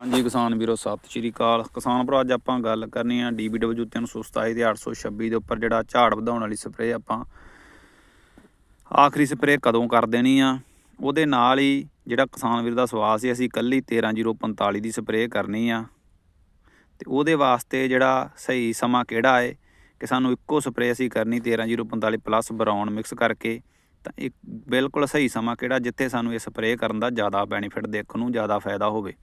ਹਾਂਜੀ, ਕਿਸਾਨ ਵੀਰੋ, ਸਤਿ ਸ਼੍ਰੀ ਅਕਾਲ। ਕਿਸਾਨ ਭਰਾ, ਅੱਜ ਆਪਾਂ ਗੱਲ ਕਰਨੀ ਆ DBW 327 ਤੇ 826 ਦੇ ਉੱਪਰ ਜਿਹੜਾ ਝਾੜ ਵਧਾਉਣ ਵਾਲੀ ਸਪਰੇਅ ਆਪਾਂ ਆਖਰੀ ਸਪਰੇਅ ਕਦੋਂ ਕਰ ਦੇਣੀ ਆ, ਉਹਦੇ ਨਾਲ ਹੀ ਜਿਹੜਾ ਕਿਸਾਨ ਵੀਰ ਦਾ ਸਵਾਲ ਸੀ, ਅਸੀਂ ਕੱਲੀ 13045 ਦੀ ਸਪਰੇਅ ਕਰਨੀ ਆ। ਤੇ ਉਹਦੇ ਵਾਸਤੇ ਜਿਹੜਾ ਸਹੀ ਸਮਾਂ ਕਿਹੜਾ ਹੈ ਕਿ ਸਾਨੂੰ ਇੱਕੋ ਸਪਰੇਅ ਅਸੀਂ ਕਰਨੀ 13045 ਪਲੱਸ ਬਰਾਊਨ ਮਿਕਸ ਕਰਕੇ, ਤਾਂ ਇੱਕ ਬਿਲਕੁਲ ਸਹੀ ਸਮਾਂ ਕਿਹੜਾ, ਜਿੱਥੇ ਸਾਨੂੰ ਇਹ ਸਪਰੇਅ ਕਰਨ ਦਾ ਜ਼ਿਆਦਾ ਬੈਨੀਫਿਟ ਦੇਖਣ ਨੂੰ ਜ਼ਿਆਦਾ ਫਾਇਦਾ ਹੋਵੇ।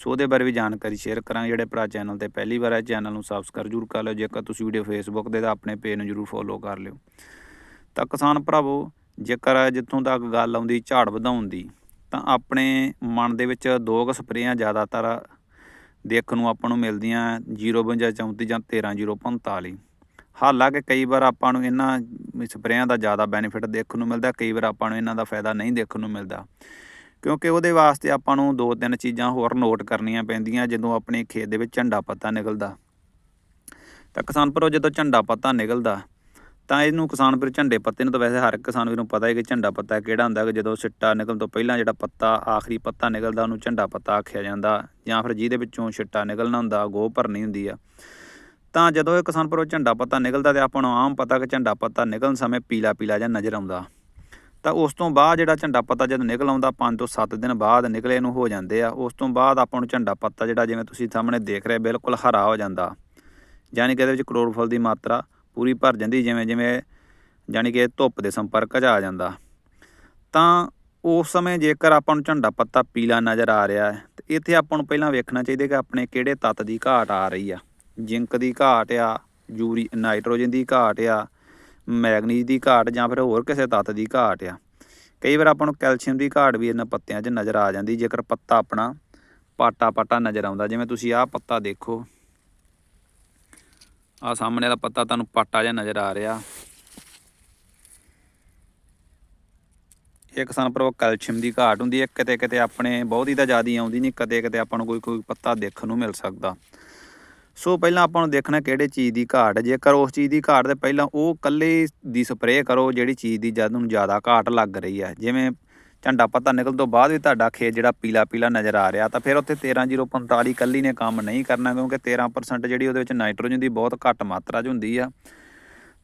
ਸੋ ਉਹਦੇ ਬਾਰੇ ਵੀ ਜਾਣਕਾਰੀ ਸ਼ੇਅਰ ਕਰਾਂਗੇ। ਜਿਹੜੇ ਭਰਾ ਚੈਨਲ ਤੇ ਪਹਿਲੀ ਵਾਰ ਹੈ ਚੈਨਲ ਨੂੰ ਸਬਸਕ੍ਰਾਈਬ ਜ਼ਰੂਰ ਕਰ ਲਿਓ। ਜੇਕਰ ਤੁਸੀਂ ਵੀਡੀਓ ਫੇਸਬੁੱਕ ਦੇ ਤਾਂ ਆਪਣੇ ਪੇਜ ਨੂੰ ਜ਼ਰੂਰ ਫੋਲੋ ਕਰ ਲਿਓ। ਤਾਂ ਕਿਸਾਨ ਭਰਾਵੋ, ਜੇਕਰ ਜਿੱਥੋਂ ਤੱਕ ਗੱਲ ਆਉਂਦੀ ਝਾੜ ਵਧਾਉਣ ਦੀ, ਤਾਂ ਆਪਣੇ ਮਨ ਦੇ ਵਿੱਚ ਦੋ ਕੁ ਸਪਰੇਆਂ ਜ਼ਿਆਦਾਤਰ ਦੇਖਣ ਨੂੰ ਆਪਾਂ ਨੂੰ ਮਿਲਦੀਆਂ 052 34 ਜਾਂ 13045 ਹਾਲਾਂਕਿ ਕਈ ਵਾਰ ਆਪਾਂ ਨੂੰ ਇਹਨਾਂ ਸਪਰੇਆਂ ਦਾ ਜ਼ਿਆਦਾ ਬੈਨੀਫਿਟ ਦੇਖਣ ਨੂੰ ਮਿਲਦਾ, ਕਈ ਵਾਰ ਆਪਾਂ ਨੂੰ ਇਹਨਾਂ ਦਾ ਫਾਇਦਾ ਨਹੀਂ ਦੇਖਣ ਨੂੰ ਮਿਲਦਾ। ਕਿਉਂਕਿ ਉਹਦੇ ਵਾਸਤੇ ਆਪਾਂ ਨੂੰ ਦੋ ਤਿੰਨ ਚੀਜ਼ਾਂ ਹੋਰ ਨੋਟ ਕਰਨੀਆਂ ਪੈਂਦੀਆਂ, ਜਦੋਂ ਆਪਣੇ ਖੇਤ ਦੇ ਵਿੱਚ ਝੰਡਾ ਪੱਤਾ ਨਿਕਲਦਾ। ਤਾਂ ਕਿਸਾਨ ਭਰੋ ਜਦੋਂ ਝੰਡਾ ਪੱਤਾ ਨਿਕਲਦਾ, ਤਾਂ ਇਹਨੂੰ ਕਿਸਾਨ ਵੀਰ ਝੰਡੇ ਪੱਤੇ ਨੂੰ ਤਾਂ ਵੈਸੇ ਹਰ ਕਿਸਾਨ ਵੀਰ ਨੂੰ ਪਤਾ ਹੈ ਕਿ ਝੰਡਾ ਪੱਤਾ ਕਿਹੜਾ ਹੁੰਦਾ, ਕਿ ਜਦੋਂ ਸਿੱਟਾ ਨਿਕਲਣ ਤੋਂ ਪਹਿਲਾਂ ਜਿਹੜਾ ਪੱਤਾ, ਆਖਰੀ ਪੱਤਾ ਨਿਕਲਦਾ, ਉਹਨੂੰ ਝੰਡਾ ਪੱਤਾ ਆਖਿਆ ਜਾਂਦਾ। ਜਾਂ ਫਿਰ ਜਿਹਦੇ ਵਿੱਚੋਂ ਸਿੱਟਾ ਨਿਕਲਣਾ ਹੁੰਦਾ ਗੋਹ ਭਰਨੀ ਹੁੰਦੀ ਆ। ਤਾਂ ਜਦੋਂ ਇਹ ਕਿਸਾਨ ਭਰੋ ਝੰਡਾ ਪੱਤਾ ਨਿਕਲਦਾ ਤੇ ਆਪਾਂ ਨੂੰ ਆਮ ਪਤਾ ਕਿ ਝੰਡਾ ਪੱਤਾ ਨਿਕਲਣ ਸਮੇਂ ਪੀਲਾ ਪੀਲਾ ਜਿਹਾ ਨਜ਼ਰ ਆਉਂਦਾ। ਤਾਂ ਉਸ ਤੋਂ ਬਾਅਦ ਜਿਹੜਾ ਝੰਡਾ ਪੱਤਾ ਜਦ ਨਿਕਲ ਆਉਂਦਾ 5 ਤੋਂ 7 ਦਿਨ ਬਾਅਦ ਨਿਕਲੇ ਨੂੰ ਹੋ ਜਾਂਦੇ ਆ। ਉਸ ਤੋਂ ਬਾਅਦ ਆਪਾਂ ਨੂੰ ਝੰਡਾ ਪੱਤਾ ਜਿਹੜਾ ਜਿਵੇਂ ਤੁਸੀਂ ਸਾਹਮਣੇ ਦੇਖ ਰਹੇ ਬਿਲਕੁਲ ਹਰਾ ਹੋ ਜਾਂਦਾ। ਯਾਨੀ ਕਿ ਇਹਦੇ ਵਿੱਚ ਕਲੋਰੋਫਲ ਦੀ ਮਾਤਰਾ ਪੂਰੀ ਭਰ ਜਾਂਦੀ, ਜਿਵੇਂ ਜਿਵੇਂ ਯਾਨੀ ਕਿ ਧੁੱਪ ਦੇ ਸੰਪਰਕ 'ਚ ਆ ਜਾਂਦਾ। ਤਾਂ ਉਸ ਸਮੇਂ ਜੇਕਰ ਆਪਾਂ ਨੂੰ ਝੰਡਾ ਪੱਤਾ ਪੀਲਾ ਨਜ਼ਰ ਆ ਰਿਹਾ ਹੈ, ਤੇ ਇੱਥੇ ਆਪਾਂ ਨੂੰ ਪਹਿਲਾਂ ਵੇਖਣਾ ਚਾਹੀਦਾ ਕਿ ਆਪਣੇ ਕਿਹੜੇ ਤੱਤ ਦੀ ਘਾਟ ਆ ਰਹੀ ਆ। ਜ਼ਿੰਕ ਦੀ ਘਾਟ ਆ, ਯੂਰੀ, ਨਾਈਟ੍ਰੋਜਨ ਦੀ ਘਾਟ ਆ ਮੈਗਨੀਜ਼ ਦੀ ਘਾਟ ਜਾਂ ਫਿਰ ਹੋਰ ਕਿਸੇ ਤੱਤ ਦੀ ਘਾਟ ਆ। ਕਈ ਵਾਰ ਆਪਾਂ ਨੂੰ ਕੈਲਸ਼ੀਅਮ ਦੀ ਘਾਟ ਵੀ ਇਹਨਾਂ ਪੱਤਿਆਂ 'ਚ ਨਜ਼ਰ ਆ ਜਾਂਦੀ, ਜੇਕਰ ਪੱਤਾ ਆਪਣਾ ਪਾਟਾ ਪਾਟਾ ਨਜ਼ਰ ਆਉਂਦਾ, ਜਿਵੇਂ ਤੁਸੀਂ ਆਹ ਪੱਤਾ ਦੇਖੋ। ਆਹ ਸਾਹਮਣੇ ਵਾਲਾ ਪੱਤਾ ਤੁਹਾਨੂੰ ਪਾਟਾ ਜਿਹਾ ਨਜ਼ਰ ਆ ਰਿਹਾ। ਇਹ ਕਿਸਾਨ ਭਰਾਵੋ ਕੈਲਸ਼ੀਅਮ ਦੀ ਘਾਟ ਹੁੰਦੀ ਹੈ ਕਿਤੇ ਕਿਤੇ ਆਪਣੇ ਬਹੁਤੀ ਤਾਂ ਜ਼ਿਆਦਾ ਆਉਂਦੀ ਨਹੀਂ ਕਦੇ ਕਿਤੇ ਆਪਾਂ ਨੂੰ ਕੋਈ ਕੋਈ ਪੱਤਾ ਦੇਖਣ ਨੂੰ ਮਿਲ ਸਕਦਾ। ਸੋ ਪਹਿਲਾਂ ਆਪਾਂ ਨੂੰ ਦੇਖਣਾ ਕਿਹੜੇ ਚੀਜ਼ ਦੀ ਘਾਟ ਹੈ। ਜੇਕਰ ਉਸ ਚੀਜ਼ ਦੀ ਘਾਟ ਤੇ ਪਹਿਲਾਂ ਉਹ ਕੱਲੇ ਦੀ ਸਪਰੇਅ ਕਰੋ, ਜਿਹੜੀ ਚੀਜ਼ ਦੀ ਜਦ ਨੂੰ ਜ਼ਿਆਦਾ ਘਾਟ ਲੱਗ ਰਹੀ ਹੈ ਜਿਵੇਂ ਝੰਡਾ ਪੱਤਾ ਨਿਕਲਣ ਤੋਂ ਬਾਅਦ ਵੀ ਤੁਹਾਡਾ ਖੇਤ ਜਿਹੜਾ ਪੀਲਾ ਪੀਲਾ ਨਜ਼ਰ ਆ ਰਿਹਾ, ਤਾਂ ਫਿਰ ਉੱਥੇ 13045 ਕੱਲੀ ਨੇ ਕੰਮ ਨਹੀਂ ਕਰਨਾ, ਕਿਉਂਕਿ 13% ਜਿਹੜੀ ਉਹਦੇ ਵਿੱਚ ਨਾਈਟ੍ਰੋਜਨ ਦੀ ਬਹੁਤ ਘੱਟ ਮਾਤਰਾ 'ਚ ਹੁੰਦੀ ਆ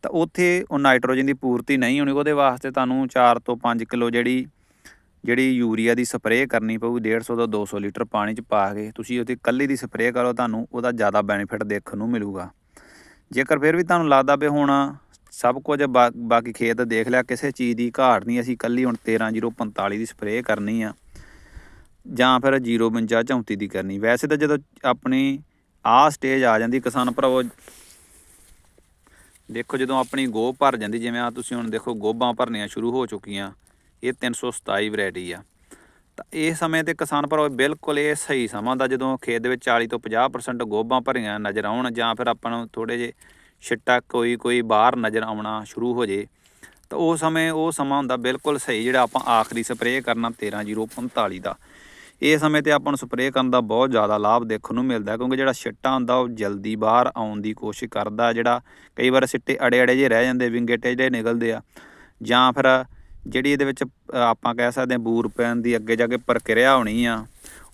ਤਾਂ ਉੱਥੇ ਉਹ ਨਾਈਟ੍ਰੋਜਨ ਦੀ ਪੂਰਤੀ ਨਹੀਂ ਹੋਣੀ, ਉਹਦੇ ਵਾਸਤੇ ਤੁਹਾਨੂੰ 4 ਤੋਂ 5 ਕਿਲੋ ਜਿਹੜੀ ਜਿਹੜੀ ਯੂਰੀਆ ਦੀ ਸਪਰੇਅ ਕਰਨੀ ਪਊ 150 ਤੋਂ 200 ਲੀਟਰ ਪਾਣੀ 'ਚ ਪਾ ਕੇ ਤੁਸੀਂ ਉਹਦੀ ਕੱਲੀ ਦੀ ਸਪਰੇਅ ਕਰੋ, ਤੁਹਾਨੂੰ ਉਹਦਾ ਜ਼ਿਆਦਾ ਬੈਨੀਫਿਟ ਦੇਖਣ ਨੂੰ ਮਿਲੂਗਾ। ਜੇਕਰ ਫਿਰ ਵੀ ਤੁਹਾਨੂੰ ਲੱਗਦਾ ਵੀ ਹੁਣ ਸਭ ਕੁਝ ਬਾ- ਬਾਕੀ ਖੇਤ ਦੇਖ ਲਿਆ, ਕਿਸੇ ਚੀਜ਼ ਦੀ ਘਾਟ ਨਹੀਂ, ਅਸੀਂ ਕੱਲੀ ਹੁਣ 13045 ਦੀ ਸਪਰੇਅ ਕਰਨੀ ਆ, ਜਾਂ ਫਿਰ 052 34 ਦੀ ਕਰਨੀ। ਵੈਸੇ ਤਾਂ ਜਦੋਂ ਆਪਣੀ ਆਹ ਸਟੇਜ ਆ ਜਾਂਦੀ ਕਿਸਾਨ ਭਰਾਵੋ, ਦੇਖੋ ਜਦੋਂ ਆਪਣੀ ਗੋਭ ਭਰ ਜਾਂਦੀ, ਜਿਵੇਂ ਆ ਤੁਸੀਂ ਹੁਣ ਦੇਖੋ ਗੋਭਾਂ ਭਰਨੀਆਂ ਸ਼ੁਰੂ ਹੋ ਚੁੱਕੀਆਂ ਇਹ 327 ਵੈਰਾਈਟੀ ਆ। ਤਾਂ ਇਹ ਸਮੇਂ ਤੇ ਕਿਸਾਨ ਭਰਾਵੋ ਬਿਲਕੁਲ ਇਹ ਸਹੀ ਸਮਾਂ ਦਾ ਜਦੋਂ ਖੇਤ ਦੇ ਵਿੱਚ 40 ਤੋਂ 50% ਗੋਭਾਂ ਭਰੀਆਂ ਨਜ਼ਰ ਆਉਣ ਜਾਂ ਫਿਰ ਆਪਾਂ ਨੂੰ ਥੋੜੇ ਜੇ ਛਿੱਟਾ ਕੋਈ ਕੋਈ ਬਾਹਰ ਨਜ਼ਰ ਆਉਣਾ ਸ਼ੁਰੂ ਹੋ ਜੇ ਤਾਂ ਉਹ ਸਮੇਂ ਉਹ ਸਮਾਂ ਹੁੰਦਾ ਬਿਲਕੁਲ ਸਹੀ ਜਿਹੜਾ ਆਪਾਂ ਆਖਰੀ ਸਪਰੇਅ ਕਰਨਾ 13045 ਦਾ। ਇਹ ਸਮੇਂ ਤੇ ਆਪਾਂ ਨੂੰ ਸਪਰੇਅ ਕਰਨ ਦਾ ਬਹੁਤ ਜ਼ਿਆਦਾ ਲਾਭ ਦੇਖਣ ਨੂੰ ਮਿਲਦਾ ਕਿਉਂਕਿ ਜਿਹੜਾ ਛਿੱਟਾ ਹੁੰਦਾ ਉਹ ਜਲਦੀ ਬਾਹਰ ਆਉਣ ਦੀ ਕੋਸ਼ਿਸ਼ ਕਰਦਾ ਜਿਹੜਾ ਕਈ ਵਾਰ ਸਿੱਟੇ ਅੜੇ ਅੜੇ ਜੇ ਰਹਿ ਜਾਂਦੇ ਵਿੰਗੇ ਟੇਢੇ ਨਿਕਲਦੇ ਆ ਜਾਂ ਫਿਰ ਜਿਹੜੀ ਇਹਦੇ ਵਿੱਚ ਆਪਾਂ ਕਹਿ ਸਕਦੇ ਹਾਂ ਬੂਰ ਪੈਣ ਦੀ ਅੱਗੇ ਜਾ ਕੇ ਪ੍ਰਕਿਰਿਆ ਹੋਣੀ ਆ,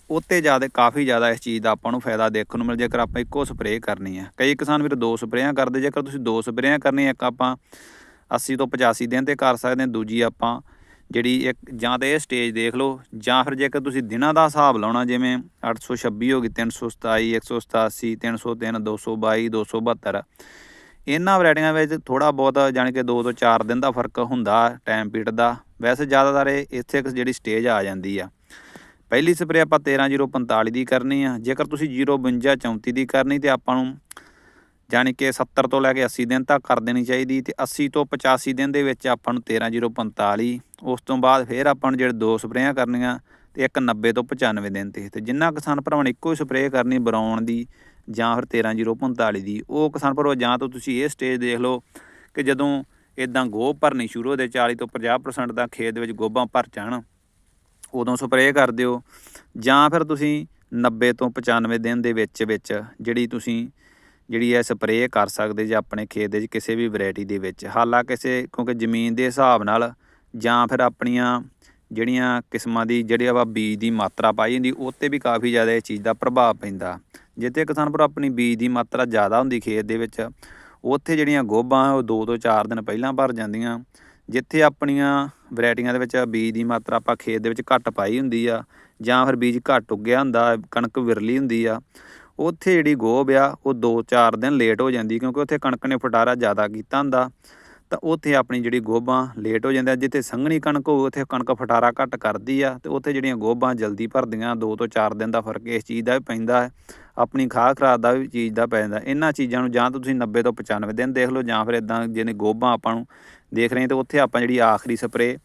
ਉੱਤੇ ਜ਼ਿਆਦਾ, ਕਾਫੀ ਜ਼ਿਆਦਾ ਇਸ ਚੀਜ਼ ਦਾ ਆਪਾਂ ਨੂੰ ਫਾਇਦਾ ਦੇਖਣ ਨੂੰ ਮਿਲ, ਜੇਕਰ ਆਪਾਂ ਇੱਕੋ ਸਪਰੇਅ ਕਰਨੀ ਆ। ਕਈ ਕਿਸਾਨ ਵੀਰ ਦੋ ਸਪਰੇਆਂ ਕਰਦੇ, ਜੇਕਰ ਤੁਸੀਂ ਦੋ ਸਪਰੇਆਂ ਕਰਨੀ ਇੱਕ ਆਪਾਂ 80 ਤੋਂ 85 ਦਿਨ ਤੇ ਕਰ ਸਕਦੇ ਹਾਂ, ਦੂਜੀ ਆਪਾਂ ਜਿਹੜੀ ਇੱਕ, ਜਾਂ ਤਾਂ ਇਹ ਸਟੇਜ ਦੇਖ ਲਓ, ਜਾਂ ਫਿਰ ਜੇਕਰ ਤੁਸੀਂ ਦਿਨਾਂ ਦਾ ਹਿਸਾਬ ਲਾਉਣਾ, ਜਿਵੇਂ 826 ਹੋ ਗਈ 327 187 303 222 272 ਇਹਨਾਂ ਵੈਰਾਈਟੀਆਂ ਵਿੱਚ ਥੋੜਾ ਬਹੁਤ ਜਾਣੀ ਕਿ 2 ਤੋਂ 4 ਦਿਨ ਦਾ ਫ਼ਰਕ ਹੁੰਦਾ ਟਾਈਮ ਪੀਰੀਅਡ ਦਾ। ਵੈਸੇ ਜ਼ਿਆਦਾਤਰ ਇਹ ਇੱਥੇ ਇੱਕ ਜਿਹੜੀ ਸਟੇਜ ਆ ਜਾਂਦੀ ਆ। ਪਹਿਲੀ ਸਪਰੇਅ ਆਪਾਂ 13045 ਦੀ ਕਰਨੀ ਆ। ਜੇਕਰ ਤੁਸੀਂ 052 34 ਦੀ ਕਰਨੀ ਤੇ ਆਪਾਂ ਨੂੰ ਜਾਣੀ ਕਿ 70 ਤੋਂ ਲੈ ਕੇ 80 ਦਿਨ ਤੱਕ ਕਰ ਦੇਣੀ ਚਾਹੀਦੀ ਤੇ 80 ਤੋਂ 85 ਦਿਨ ਦੇ ਵਿੱਚ ਆਪਾਂ ਨੂੰ 13045 ਉਸ ਤੋਂ ਬਾਅਦ ਫਿਰ ਆਪਾਂ ਨੂੰ ਜਿਹੜੇ ਦੋ ਸਪਰੇਆਂ ਕਰਨੀਆਂ ਤੇ ਇੱਕ 90 ਤੋਂ 95 ਦਿਨ ਤੇ। ਤੇ ਜਿੰਨਾ ਕਿਸਾਨ ਭਰਾਵਾਂ ਨੇ ਇੱਕੋ ਹੀ ਸਪਰੇਅ ਕਰਨੀ ਬਰਾਉਣ ਦੀ ਜਾਂ ਫਿਰ 13045 ਦੀ, ਉਹ ਕਿਸਾਨ ਭਰਾਵੋ, ਜਾਂ ਤਾਂ ਤੁਸੀਂ ਇਹ ਸਟੇਜ ਦੇਖ ਲਓ ਕਿ ਜਦੋਂ ਇਦਾਂ ਗੋਭ ਭਰਨੀ ਸ਼ੁਰੂ ਹੋ ਦੇ 40 ਤੋਂ 50% ਦਾ ਖੇਤ ਦੇ ਵਿੱਚ ਗੋਭਾਂ ਭਰ ਜਾਣ, ਉਦੋਂ ਸਪਰੇਅ ਕਰ ਦਿਓ। ਜਾਂ ਫਿਰ ਤੁਸੀਂ 90 ਤੋਂ 95 ਦਿਨ ਦੇ ਵਿੱਚ ਵਿੱਚ ਜਿਹੜੀ ਤੁਸੀਂ, ਜਿਹੜੀ ਹੈ ਸਪਰੇਅ ਕਰ ਸਕਦੇ ਜੇ ਆਪਣੇ ਖੇਤ ਦੇ ਵਿੱਚ ਕਿਸੇ ਵੀ ਵੈਰਾਈਟੀ ਦੇ ਵਿੱਚ। ਹਾਲਾਂਕਿ ਕਿਸੇ, ਕਿਉਂਕਿ ਜ਼ਮੀਨ ਦੇ ਹਿਸਾਬ ਨਾਲ ਜਾਂ ਫਿਰ ਆਪਣੀਆਂ ਜਿਹੜੀਆਂ ਕਿਸਮਾਂ ਦੀ, ਜਿਹੜੇ ਆਪਾਂ ਬੀਜ ਦੀ ਮਾਤਰਾ ਪਾਈ ਹੁੰਦੀ ਉਹ 'ਤੇ ਵੀ ਕਾਫੀ ਜ਼ਿਆਦਾ ਇਹ ਚੀਜ਼ ਦਾ ਪ੍ਰਭਾਵ ਪੈਂਦਾ। ਜਿੱਥੇ ਕਿਸਾਨ ਭਰਾ ਆਪਣੀ ਬੀਜ ਦੀ ਮਾਤਰਾ ਜ਼ਿਆਦਾ ਹੁੰਦੀ ਖੇਤ ਦੇ ਵਿੱਚ, ਉੱਥੇ ਜਿਹੜੀਆਂ ਗੋਭਾਂ ਉਹ 2 ਤੋਂ 4 ਦਿਨ ਪਹਿਲਾਂ ਭਰ ਜਾਂਦੀਆਂ। ਜਿੱਥੇ ਆਪਣੀਆਂ ਵੈਰਾਈਟੀਆਂ ਦੇ ਵਿੱਚ ਬੀਜ ਦੀ ਮਾਤਰਾ ਆਪਾਂ ਖੇਤ ਦੇ ਵਿੱਚ ਘੱਟ ਪਾਈ ਹੁੰਦੀ ਆ, ਜਾਂ ਫਿਰ ਬੀਜ ਘੱਟ ਉੱਗਿਆ ਹੁੰਦਾ, ਕਣਕ ਵਿਰਲੀ ਹੁੰਦੀ ਆ, ਉੱਥੇ ਜਿਹੜੀ ਗੋਭ ਆ, ਉਹ 2-4 ਦਿਨ ਲੇਟ ਹੋ ਜਾਂਦੀ, ਕਿਉਂਕਿ ਉੱਥੇ ਕਣਕ ਨੇ ਫਟਾਰਾ ਜ਼ਿਆਦਾ ਕੀਤਾ ਹੁੰਦਾ। ਤਾਂ ਉੱਥੇ ਆਪਣੀ ਜਿਹੜੀ ਗੋਭਾਂ ਲੇਟ ਹੋ ਜਾਂਦੀਆਂ, ਜਿੱਥੇ ਸੰਘਣੀ ਕਣਕ ਹੋਊ ਉੱਥੇ ਕਣਕ ਫਟਾਰਾ ਘੱਟ ਕਰਦੀ ਆ ਤੇ ਉੱਥੇ ਜਿਹੜੀਆਂ ਗੋਭਾਂ ਜਲਦੀ ਭਰਦੀਆਂ 2 ਤੋਂ 4 ਦਿਨ ਦਾ ਫ਼ਰਕ ਇਸ ਚੀਜ਼ ਦਾ ਵੀ ਪੈਂਦਾ ਹੈ, ਆਪਣੀ ਖਾਹ ਖਰਾਬ ਦਾ ਵੀ ਚੀਜ਼ ਦਾ ਪੈ ਜਾਂਦਾ ਇਹਨਾਂ ਚੀਜ਼ਾਂ ਨੂੰ ਜਾਂ ਤਾਂ ਤੁਸੀਂ 90 ਤੋਂ 95 ਦਿਨ ਦੇਖ ਲਓ, ਜਾਂ ਫਿਰ ਇਦਾਂ ਜਿਹਨੇ ਗੋਭਾਂ ਆਪਾਂ ਨੂੰ ਦੇਖ ਰਹੇ ਤਾਂ ਉੱਥੇ ਆਪਾਂ ਜਿਹੜੀ ਆਖਰੀ ਸਪਰੇ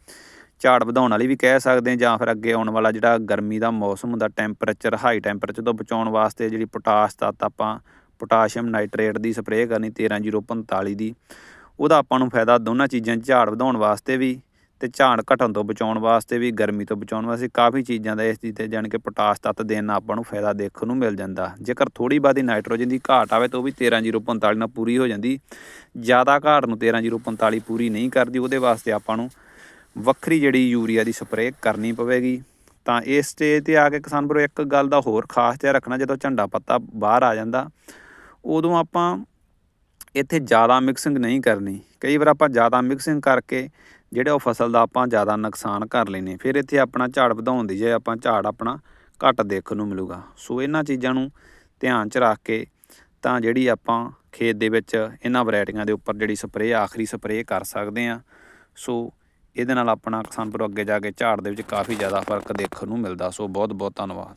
ਝਾੜ ਵਧਾਉਣ ਵਾਲੀ ਵੀ ਕਹਿ ਸਕਦੇ ਹਾਂ, ਜਾਂ ਫਿਰ ਅੱਗੇ ਆਉਣ ਵਾਲਾ ਜਿਹੜਾ ਗਰਮੀ ਦਾ ਮੌਸਮ ਹੁੰਦਾ ਟੈਂਪਰੇਚਰ ਹਾਈ ਟੈਂਪਰੇਚਰ ਤੋਂ ਬਚਾਉਣ ਵਾਸਤੇ ਜਿਹੜੀ ਪੋਟਾਸ਼ ਤੱਤ ਆਪਾਂ, ਪੋਟਾਸ਼ੀਅਮ ਨਾਈਟ੍ਰੇਟ ਦੀ ਸਪਰੇਅ ਕਰਨੀ 13045 ਦੀ। ਉਹਦਾ ਆਪਾਂ ਨੂੰ ਫਾਇਦਾ ਦੋਨਾਂ ਚੀਜ਼ਾਂ 'ਚ ਝਾੜ ਵਧਾਉਣ ਵਾਸਤੇ ਵੀ ਤੇ ਝਾੜ ਘਟਣ ਤੋਂ ਬਚਾਉਣ ਵਾਸਤੇ ਵੀ, ਗਰਮੀ ਤੋਂ ਬਚਾਉਣ ਵਾਸਤੇ ਕਾਫੀ ਚੀਜ਼ਾਂ ਦਾ ਇਸ ਚੀਜ਼ ਤੇ ਜਾਣੀ ਕਿ ਪੋਟਾਸ਼ ਤੱਤ ਦੇਣ ਨਾਲ ਆਪਾਂ ਨੂੰ ਫਾਇਦਾ ਦੇਖਣ ਨੂੰ ਮਿਲ ਜਾਂਦਾ। ਜੇਕਰ ਥੋੜੀ ਬਾਦੀ ਨਾਈਟ੍ਰੋਜਨ ਦੀ ਘਾਟ ਆਵੇ ਤਾਂ ਉਹ ਵੀ 13045 ਨਾਲ ਪੂਰੀ ਹੋ ਜਾਂਦੀ। ਜ਼ਿਆਦਾ ਘਾਟ ਨੂੰ 13045 ਪੂਰੀ ਨਹੀਂ ਕਰਦੀ, ਉਹਦੇ ਵਾਸਤੇ ਆਪਾਂ ਨੂੰ ਵੱਖਰੀ ਜਿਹੜੀ ਯੂਰੀਆ ਦੀ ਸਪਰੇਅ ਕਰਨੀ ਪਵੇਗੀ। ਤਾਂ ਇਸ ਸਟੇਜ ਤੇ ਆ ਕੇ ਕਿਸਾਨ ਵੀਰੋ ਇੱਕ ਗੱਲ ਦਾ ਹੋਰ ਖਾਸ ਧਿਆਨ ਰੱਖਣਾ, ਜਦੋਂ ਝੰਡਾ ਪੱਤਾ ਬਾਹਰ ਆ ਜਾਂਦਾ, ਉਦੋਂ ਆਪਾਂ ਇੱਥੇ ਜ਼ਿਆਦਾ ਮਿਕਸਿੰਗ ਨਹੀਂ ਕਰਨੀ। ਕਈ ਵਾਰ ਆਪਾਂ ਜ਼ਿਆਦਾ ਮਿਕਸਿੰਗ ਕਰਕੇ ਜਿਹੜੇ ਉਹ ਫਸਲ ਦਾ ਆਪਾਂ ਜ਼ਿਆਦਾ ਨੁਕਸਾਨ ਕਰ ਲੈਨੇ ਫਿਰ ਇੱਥੇ ਆਪਣਾ ਝਾੜ ਵਧਾਉਣ ਦੀ ਜੇ ਆਪਾਂ ਝਾੜ ਆਪਣਾ ਘੱਟ ਦੇਖਣ ਨੂੰ ਮਿਲੂਗਾ। ਸੋ ਇਹਨਾਂ ਚੀਜ਼ਾਂ ਨੂੰ ਧਿਆਨ 'ਚ ਰੱਖ ਕੇ ਤਾਂ ਜਿਹੜੀ ਆਪਾਂ ਖੇਤ ਦੇ ਵਿੱਚ ਇਹਨਾਂ ਵੈਰਾਈਟੀਆਂ ਦੇ ਉੱਪਰ ਜਿਹੜੀ ਸਪਰੇਅ, ਆਖਰੀ ਸਪਰੇਅ ਕਰ ਸਕਦੇ ਆ ਸੋ ਇਹਦੇ ਨਾਲ ਆਪਣਾ ਕਿਸਾਨਪੁਰ ਅੱਗੇ ਜਾ ਕੇ ਝਾੜ ਦੇ ਵਿੱਚ ਕਾਫੀ ਜ਼ਿਆਦਾ ਫ਼ਰਕ ਦੇਖਣ ਨੂੰ ਮਿਲਦਾ। ਸੋ ਬਹੁਤ ਬਹੁਤ ਧੰਨਵਾਦ।